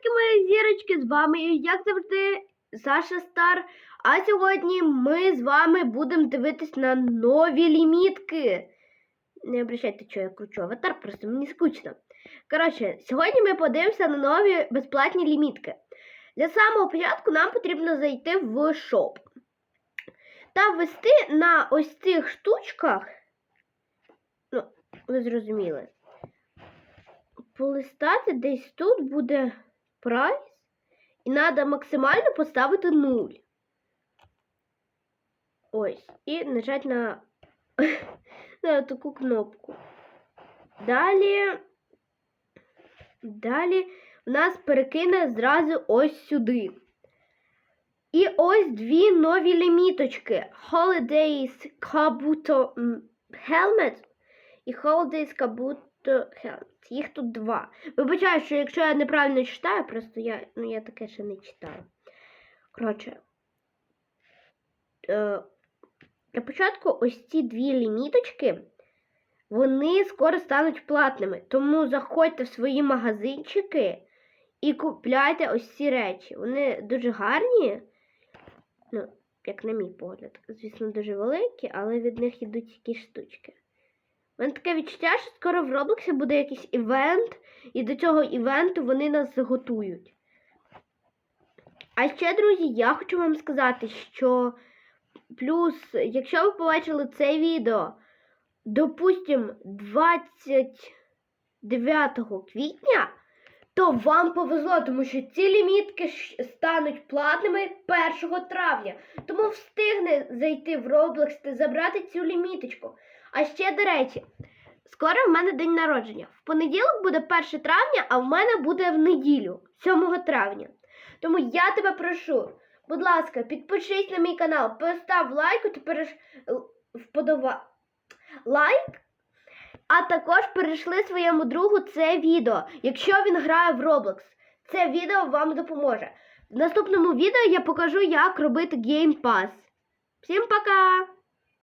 таки мої зірочки, з вами, як завжди, Саша Стар. А сьогодні ми з вами будемо дивитись на нові лімітки. Не обращайте, що я кручу аватар, просто мені скучно. Коротше, сьогодні ми подивимося на нові безплатні лімітки. Для самого початку нам потрібно зайти в шоп та ввести на ось цих штучках. Ну, ви зрозуміли. Полистати десь тут буде прайс. І треба максимально поставити 0. Ось. І нажати на, на таку кнопку. Далі. Далі в нас перекине зразу ось сюди. І ось дві нові ліміточки. Holidays Kabuto Helmet і Holidays Kabuto Helmet. Їх тут два. Вибачаю, що якщо я неправильно читаю, просто я, ну, я таке ще не читаю. Коротше. Е, для початку ось ці дві ліміточки, вони скоро стануть платними. Тому заходьте в свої магазинчики і купляйте ось ці речі. Вони дуже гарні. Ну, як на мій погляд, звісно, дуже великі, але від них йдуть якісь штучки. Мене таке відчуття, що скоро в Роблоксі буде якийсь івент, і до цього івенту вони нас готують. А ще, друзі, я хочу вам сказати, що плюс, якщо ви побачили це відео, допустим, 29 квітня, то вам повезло, тому що ці лімітки стануть платними 1 травня. Тому встигне зайти в Roblox та забрати цю ліміточку. А ще, до речі, скоро в мене день народження. В понеділок буде 1 травня, а в мене буде в неділю, 7 травня. Тому я тебе прошу, будь ласка, підпишись на мій канал, постав лайк, тепер вподоба лайк. А також перейшли своєму другу це відео, якщо він грає в Roblox. Це відео вам допоможе. В наступному відео я покажу, як робити Pass. Всім пока!